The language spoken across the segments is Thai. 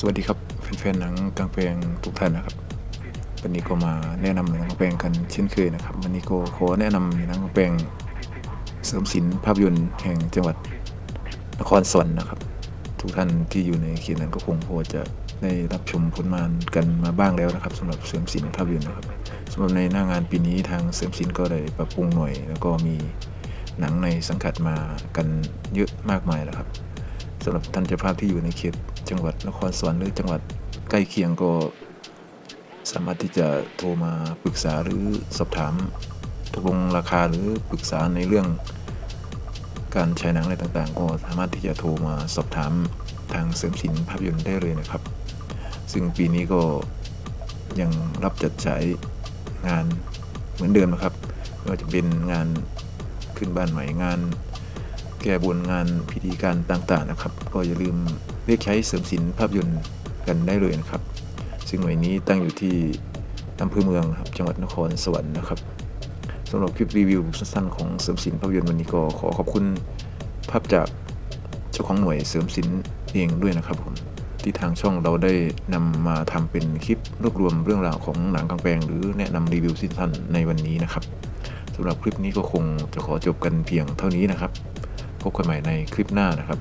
สวัสดีครับแฟนๆหนังกลางแปลงทุกท่านนะครับ วันนี้ก็มาแนะนำหนังกลางแปลงกันเช่นเคยนะครับ วันนี้ก็ขอแนะนำหนังกลางแปลงเสริมศิลป์ภาพยนตร์แห่งจังหวัดนครสวรรค์นะครับ ทุกท่านที่อยู่ในเขตนั้นก็คงพอจะได้รับชมผลงานกันมาบ้างแล้วนะครับสำหรับเสริมศิลป์ภาพยนตร์นะครับสำหรับในหน้างานปีนี้ทางเสริมศิลป์ก็ได้ปรับปรุงหน่วย แล้วก็มีหนังในสังกัดมากันเยอะมากมายแล้วครับสำหรับท่านเจ้าภาพที่อยู่ในเขต จังหวัดนครสวรรค์หรือจังหวัดใกล้เคียงก็สามารถที่จะโทรมาปรึกษาหรือสอบถามตกลงราคาหรือปรึกษาในเรื่องการใช้หนังอะไรต่างๆ ก็สามารถที่จะโทรมาสอบถามทางเสริมสินภาพยนตร์ได้เลยนะครับ ซึ่งปีนี้ก็ยังรับจัดฉายงานเหมือนเดิมนะครับไม่ว่าจะเป็นงานขึ้นบ้านใหม่งาน แก้บนงานพิธีการต่างๆนะครับ ก็อย่าลืม เรียกใช้เสริมสินภาพยนตร์กันได้เลยนะครับ ซึ่งหน่วยนี้ตั้งอยู่ที่อำเภอเมืองครับจังหวัดนครสวรรค์นะครับสำหรับคลิปรีวิวสั้นๆของเสริมสินภาพยนตร์วันนี้ก็ขอขอบคุณภาพจากเจ้าของหน่วยเสริมสินเองด้วยนะครับผมที่ทางช่องเราได้นำมาทำเป็นคลิปรวบรวมเรื่องราวของหนังกลางแปลงหรือแนะนำรีวิวสั้นๆในวันนี้นะครับสำหรับคลิปนี้ก็คงจะขอจบกันเพียงเท่านี้นะครับ พบกันใหม่ในคลิปหน้านะครับ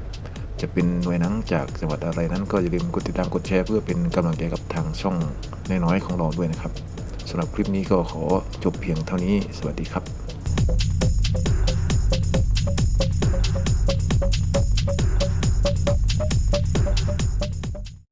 จะเป็นหน่วยหนังจากจังหวัดอะไรนั้นก็อย่าลืมกดติดตามกดแชร์เพื่อเป็นกำลังใจกับทางช่องน้อยๆของเราด้วยนะครับสำหรับคลิปนี้ก็ขอจบเพียงเท่านี้ สวัสดีครับ